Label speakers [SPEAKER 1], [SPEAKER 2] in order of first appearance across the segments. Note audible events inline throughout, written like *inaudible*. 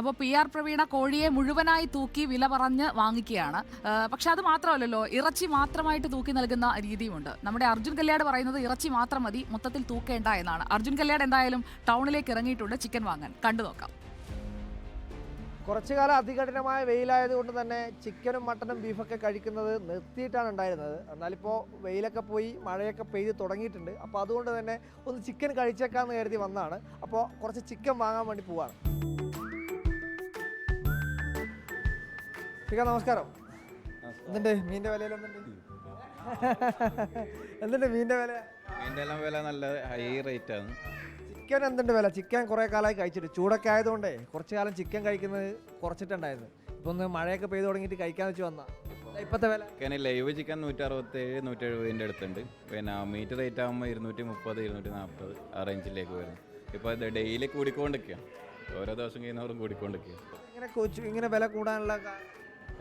[SPEAKER 1] അപ്പോൾ P R Praveena കോഴിയെ മുഴുവനായി തൂക്കി വില പറഞ്ഞ് വാങ്ങിക്കുകയാണ്. പക്ഷെ അത് മാത്രമല്ലല്ലോ ഇറച്ചി മാത്രമായിട്ട് തൂക്കി നൽകുന്ന രീതിയുമുണ്ട്. നമ്മുടെ അർജുൻ കല്യാട് പറയുന്നത് ഇറച്ചി മാത്രം മതി മൊത്തത്തിൽ തൂക്കേണ്ട എന്നാണ്. അർജുൻ കല്യാട് എന്തായാലും ടൗണിലേക്ക് ഇറങ്ങിയിട്ടുണ്ട് ചിക്കൻ വാങ്ങാൻ. കണ്ടു നോക്കാം.
[SPEAKER 2] കുറച്ചു കാലം അതികഠിനമായ വെയിലായതുകൊണ്ട് തന്നെ ചിക്കനും മട്ടനും ബീഫൊക്കെ കഴിക്കുന്നത് നിർത്തിയിട്ടാണ് ഉണ്ടായിരുന്നത്. എന്നാലിപ്പോൾ വെയിലൊക്കെ പോയി മഴയൊക്കെ പെയ്ത് തുടങ്ങിയിട്ടുണ്ട്. അപ്പോൾ അതുകൊണ്ട് തന്നെ ഒന്ന് ചിക്കൻ കഴിച്ചേക്കാമെന്ന് കരുതി വന്നാണ് അപ്പോൾ കുറച്ച് ചിക്കൻ വാങ്ങാൻ വേണ്ടി പോവാണ്. ചിക്കൻ നമസ്കാരം. എന്തുണ്ട്? മീന്റെ വിലയിൽ എന്തുണ്ട്? *laughs* എന്തുണ്ട് മീന്റെ വില?
[SPEAKER 3] മീന്റെ എല്ലാം വില നല്ല ഹൈ റേറ്റ് ആണ്.
[SPEAKER 2] ചിക്കൻ എന്തുണ്ട് വില? ചിക്കൻ കുറേ കാലമായി കഴിച്ചിട്ട് ചൂടൊക്കെ ആയതുകൊണ്ടേ കുറച്ച് കാലം ചിക്കൻ കഴിക്കുന്നത് കുറച്ചിട്ടുണ്ടായിരുന്നു. ഇപ്പൊ ഒന്ന് മഴയൊക്കെ പെയ്ത് തുടങ്ങിയിട്ട് കഴിക്കാൻ വെച്ച് വന്നാ. ഇപ്പത്തെ വില?
[SPEAKER 3] ചിക്കൻ ലൈവ് ചിക്കൻ നൂറ്റി അറുപത്തേഴ് നൂറ്റി എഴുപതിന്റെ അടുത്തുണ്ട്. പിന്നെ മീറ്റ് റേറ്റ് ആകുമ്പോൾ ഇരുന്നൂറ്റി മുപ്പത് ഇരുന്നൂറ്റി നാൽപ്പത് ആ റേഞ്ചിലേക്ക് വരും ഇപ്പോൾ ഇത് ഡെയിലി കൂടിക്കൊണ്ടിരിക്കുക ഓരോ ദിവസം കഴിയുന്നവരും കൂടിക്കൊണ്ടിരിക്കുക
[SPEAKER 2] ഇങ്ങനെ കൊച്ചു ഇങ്ങനെ വില കൂടാനുള്ള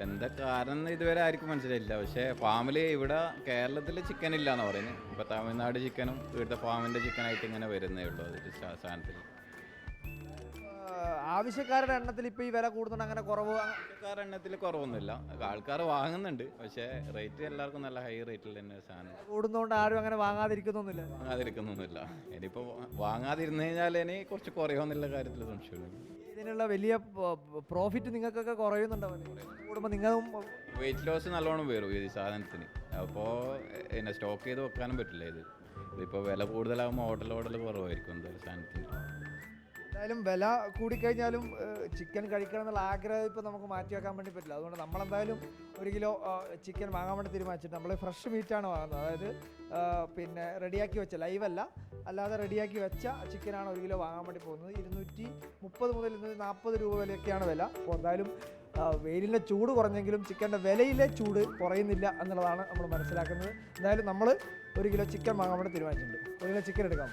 [SPEAKER 3] എന്താ കാരണം ഇതുവരെ ആർക്കും മനസ്സിലായില്ല. പക്ഷേ ഫാമിൽ ഇവിടെ കേരളത്തിൽ ചിക്കൻ ഇല്ല എന്ന് പറയുന്നത് ഇപ്പോൾ തമിഴ്നാട് ചിക്കനും ഇവിടുത്തെ ചിക്കൻ ആയിട്ട് ഇങ്ങനെ വരുന്നേ ഉള്ളൂ അതിൽ സാധനത്തിൽ
[SPEAKER 2] ആവശ്യക്കാരുടെ എണ്ണത്തിൽ ഇപ്പൊ ഈ വില കൂടുന്നുണ്ട് അങ്ങനെ കുറവ്
[SPEAKER 3] ആവശ്യക്കാരുടെ എണ്ണത്തിൽ കുറവൊന്നുമില്ല. ആൾക്കാർ വാങ്ങുന്നുണ്ട് പക്ഷേ റേറ്റ് എല്ലാവർക്കും നല്ല ഹൈ റേറ്റിൽ തന്നെ സാധനം.
[SPEAKER 2] കൂടുന്നതുകൊണ്ട് ആരും അങ്ങനെ വാങ്ങാതിരിക്കുന്നൊന്നുമില്ല.
[SPEAKER 3] വാങ്ങാതിരിക്കുന്നൊന്നുമില്ല. ഇനിയിപ്പോൾ വാങ്ങാതിരുന്നു കഴിഞ്ഞാൽ ഇനി കുറച്ച് കുറയുമെന്നുള്ള കാര്യത്തിൽ സംശയമില്ല.
[SPEAKER 2] ഇതിനുള്ള വലിയ പ്രോഫിറ്റ് നിങ്ങൾക്കൊക്കെ കുറയുന്നുണ്ടാവും കൂടുമ്പോൾ നിങ്ങളും
[SPEAKER 3] വെയിറ്റ് ലോസ് നല്ലോണം വരും ഈ സാധനത്തിന്. അപ്പോൾ പിന്നെ സ്റ്റോക്ക് ചെയ്ത് വെക്കാനും പറ്റില്ല ഇത്. ഇതിപ്പോൾ വില കൂടുതലാകുമ്പോൾ ഹോട്ടൽ ഹോട്ടൽ കുറവായിരിക്കും എന്തായാലും സാധനത്തിന്.
[SPEAKER 2] എന്തായാലും വില കൂടിക്കഴിഞ്ഞാലും ചിക്കൻ കഴിക്കണം എന്നുള്ള ആഗ്രഹം ഇപ്പോൾ നമുക്ക് മാറ്റി വെക്കാൻ വേണ്ടി പറ്റില്ല. അതുകൊണ്ട് നമ്മളെന്തായാലും ഒരു കിലോ ചിക്കൻ വാങ്ങാൻ വേണ്ടി തീരുമാനിച്ചിട്ട് നമ്മൾ ഫ്രഷ് മീറ്റാണ് വാങ്ങുന്നത്. അതായത് പിന്നെ റെഡിയാക്കി വെച്ച ലൈവല്ല അല്ലാതെ റെഡിയാക്കി വെച്ച ചിക്കനാണ് ഒരു കിലോ വാങ്ങാൻ വേണ്ടി പോകുന്നത്. ഇരുന്നൂറ്റി മുപ്പത് മുതൽ ഇരുന്നൂറ്റി നാൽപ്പത് രൂപ വിലയൊക്കെയാണ് വില. അപ്പോൾ എന്തായാലും വെയിലിന്റെ ചൂട് കുറഞ്ഞെങ്കിലും ചിക്കന്റെ വിലയിലെ ചൂട് കുറയുന്നില്ല എന്നുള്ളതാണ് നമ്മൾ മനസ്സിലാക്കുന്നത്. എന്തായാലും നമ്മൾ ഒരു കിലോ ചിക്കൻ വാങ്ങാൻ വേണ്ടി തീരുമാനിച്ചിട്ടുണ്ട്. ഒരു കിലോ ചിക്കൻ എടുക്കാൻ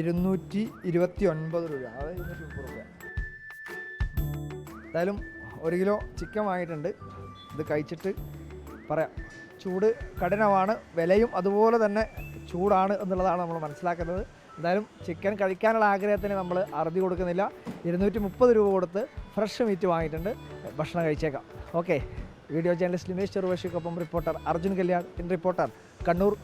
[SPEAKER 2] ഇരുന്നൂറ്റി ഇരുപത്തി ഒൻപത് രൂപ. അതായത് ഇരുന്നൂറ്റി മുപ്പത് രൂപ. എന്തായാലും ഒരു കിലോ ചിക്കൻ വാങ്ങിയിട്ടുണ്ട്. ഇത് കഴിച്ചിട്ട് പറയാം. ചൂട് കഠിനമാണ് വിലയും അതുപോലെ തന്നെ ചൂടാണ് എന്നുള്ളതാണ് നമ്മൾ മനസ്സിലാക്കുന്നത്. എന്തായാലും ചിക്കൻ കഴിക്കാനുള്ള ആഗ്രഹത്തിന് നമ്മൾ അറുതി കൊടുക്കുന്നില്ല. ഇരുന്നൂറ്റി മുപ്പത് രൂപ കൊടുത്ത് ഫ്രഷ് മീറ്റ് വാങ്ങിയിട്ടുണ്ട്. ഭക്ഷണം കഴിച്ചേക്കാം. Okay. Video journalist Limesh ചെറുവശിക്കൊപ്പം reporter Arjun Kalyan in reporter Kannur